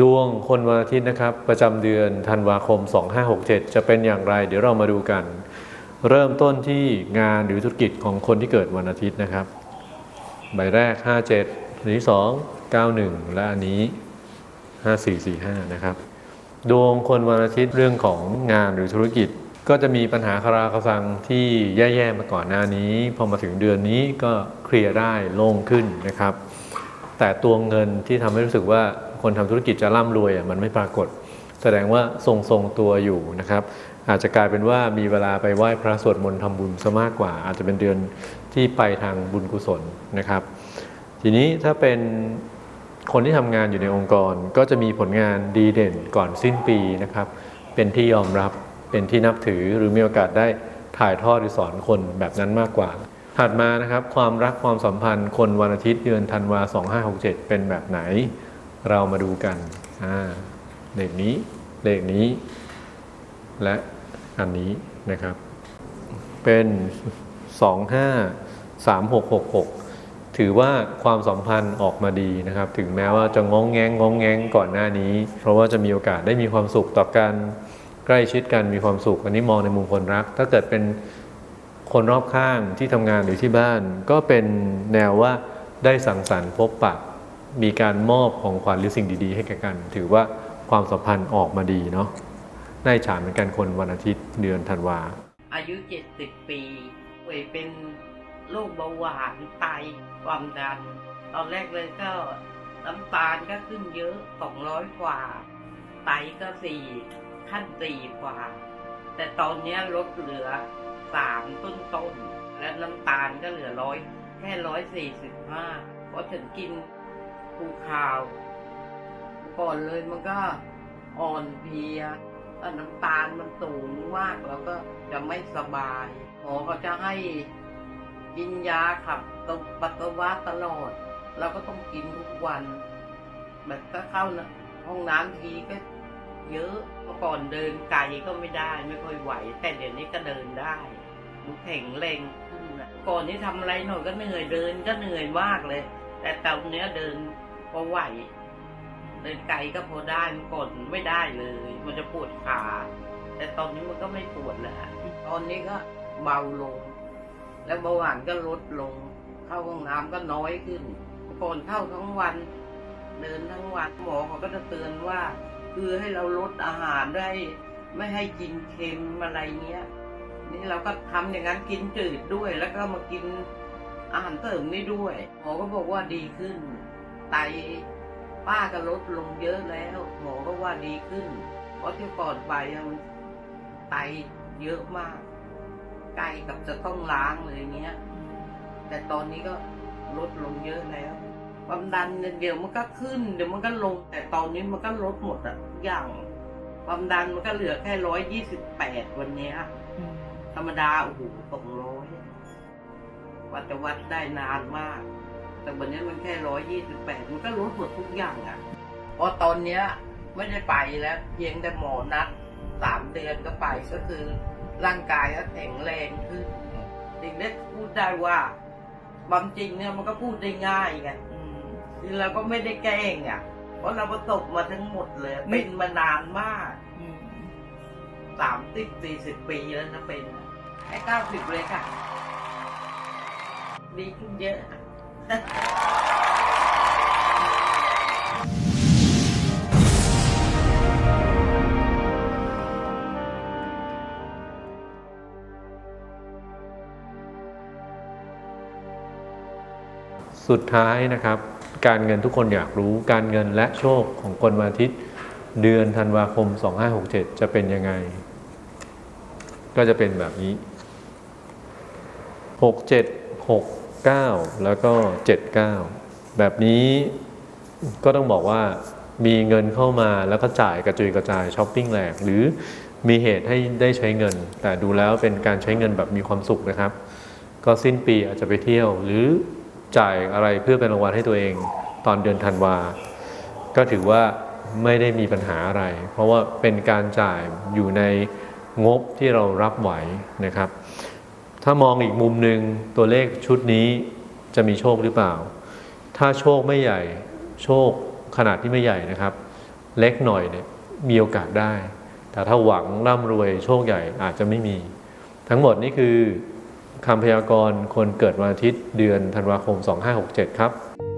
ดวงคนวันอาทิตย์นะครับ ประจำเดือนธันวาคม 2567 จะเป็นอย่างไร เดี๋ยวเรามาดูกัน เริ่มต้นที่งานหรือธุรกิจของคนที่เกิดวันอาทิตย์นะครับ ใบแรก 57อันที่2 91 และอันนี้ 5445 นะครับ ดวงคนวันอาทิตย์เรื่องของงานหรือธุรกิจ ก็จะมีปัญหาคาราคาซังที่แย่ๆมาก่อนหน้านี้ พอมาถึงเดือนนี้ก็เคลียร์ได้โล่งขึ้นนะครับ แต่ตัวเงินที่ทำให้รู้สึกว่า คนทำธุรกิจจะร่ำรวยอะมันไม่ปรากฏ แสดงว่าทรงทรงตัวอยู่นะครับ อาจจะกลายเป็นว่ามีเวลาไปไหว้พระสวดมนต์ทำบุญซะมากกว่า อาจจะเป็นเดือนที่ไปทางบุญกุศลนะครับ ทีนี้ถ้าเป็นคนที่ทำงานอยู่ในองค์กรก็จะมีผลงานดีเด่นก่อนสิ้นปีนะครับ เป็นที่ยอมรับเป็นที่นับถือหรือมีโอกาสได้ถ่ายทอดหรือสอนคนแบบนั้นมากกว่า ถัดมานะครับ ความรักความสัมพันธ์คนวันอาทิตย์เดือนธันวา2567 เป็นแบบไหน เรามาดูกันเลขนี้ เลขนี้ และอันนี้นะครับ เป็น 253666 ถือว่าความสัมพันธ์ออกมาดีนะครับ ถึงแม้ว่าจะงองแงงงองแงงก่อนหน้านี้ เพราะว่าจะมีโอกาสได้มีความสุขต่อกันใกล้ชิดกันมีความสุข อันนี้มองในมุมคนรัก ถ้าเกิดเป็นคนรอบข้างที่ทำงานหรือที่บ้าน ก็เป็นแนวว่าได้สังสรรค์พบปะ มีการมอบของขวัญหรือสิ่งดีๆ ให้แก่กัน ถือว่าความสัมพันธ์ออกมาดีเนาะน่าอิจฉาเหมือนกันคนวันอาทิตย์เดือนธันวา อายุ 70 ปีป่วยเป็นโรคเบาหวานไตความดัน ตอนแรกเลยก็น้ำตาลก็ขึ้นเยอะ 200 กว่า ไตก็สี่ขั้นสี่กว่า แต่ตอนนี้ลดเหลือสามต้นต้นๆและน้ำตาลก็เหลือร้อยแค่ร้อยสี่สิบห้าเพราะฉัน กินภูคาว ก่อนเลยมันก็อ่อนเพลียถ้าน้ำตาลมันสูงมากแล้วก็จะไม่สบายหมอก็จะให้กินยาขับตบปัสสาวะตลอด เราก็ต้องกินทุกวันแบบถ้าเข้านะห้องน้ำทีก็เยอะเมื่อก่อนเดินไกลก็ไม่ได้ไม่ค่อยไหว แต่เดี๋ยวนี้ก็เดินได้ดูแข็งแรงขึ้นนะก่อนนี้ทำอะไรหน่อยก็เหนื่อยเดินก็เหนื่อยมากเลย แต่ตอนเนี้ยเดิน พอไหวเดินไกลก็พอได้มื่อก่อนไม่ได้เลย มันจะปวดขา แต่ตอนนี้มันก็ไม่ปวดแล้วตอนนี้ก็เบาลง แล้วเบาหวานก็ลดลง เข้าห้องน้ำก็น้อยขึ้นก่อนเข้าทั้งวัน เดินทั้งวันหมอเขาก็จะเตือนว่า คือให้เราลดอาหารได้ ไม่ให้กินเค็มอะไรเงี้ย นี่เราก็ทำอย่างนั้นกินจืดด้วย แล้วก็มากินอาหารเสริมนี่ด้วยหมอก็บอกว่าดีขึ้น ไต ป้าก็ลดลงเยอะแล้ว หมอก็ว่าดีขึ้น เพราะที่ก่อนไปอะมันไตเยอะมากใกล้กับจะต้องล้างเลยเงี้ย แต่ตอนนี้ก็ลดลงเยอะแล้วความดันเนี่ยเดี๋ยวมันก็ขึ้น เดี๋ยวมันก็ลง แต่ตอนนี้มันก็ลดหมดอะทุกอย่างความดันมันก็เหลือแค่ร้อยยี่สิบแปดวันเนี้ยธรรมดาโอ้โหสองร้อยวัดจะวัดได้นานมาก แต่วันนี้มันแค่ร้อยยี่สิบแปดมันก็ลดหมดทุกอย่างอะ่ะเพราะตอนเนี้ยไม่ได้ไปแล้วเพียงแต่หมอนัดสามเดือนก็ไปก็คือร่างกายก็แข็งแรงขึ้นสิ่งนี้พูดได้ว่าความจริงเนี่ยมันก็พูดได้ง่ายไงคือเราก็ไม่ได้แกล้งอะ เพราะเราประสบมาทั้งหมดเลย เป็นมานานมากสามสิบสี่สิบปีแล้วนะเป็นอะให้เก้าสิบเลยค่ะ ดีขึ้นเยอะ สุดท้ายนะครับ การเงินทุกคนอยากรู้การเงินและโชคของคนวันอาทิตย์ เดือนธันวาคม 2567 จะเป็นยังไง ก็จะเป็นแบบนี้ 67 6 9 แล้วก็ 79 แบบนี้ก็ต้องบอกว่ามีเงินเข้ามาแล้วก็จ่ายกระจุยกระจายช้อปปิ้งแหลกหรือมีเหตุให้ได้ใช้เงิน แต่ดูแล้วเป็นการใช้เงินแบบมีความสุขนะครับ ก็สิ้นปีอาจจะไปเที่ยว หรือจ่ายอะไรเพื่อเป็นรางวัลให้ตัวเองตอนเดือนธันวา ก็ถือว่าไม่ได้มีปัญหาอะไร เพราะว่าเป็นการจ่ายอยู่ในงบที่เรารับไหวนะครับ ถ้ามองอีกมุมหนึ่งตัวเลขชุดนี้จะมีโชคหรือเปล่า ถ้าโชคไม่ใหญ่โชคขนาดที่ไม่ใหญ่นะครับ เล็กหน่อยเนี่ยมีโอกาสได้ แต่ถ้าหวังร่ำรวยโชคใหญ่อาจจะไม่มี ทั้งหมดนี่คือคำพยากรณ์คนเกิดวันอาทิตย์เดือนธันวาคม 2567 ครับ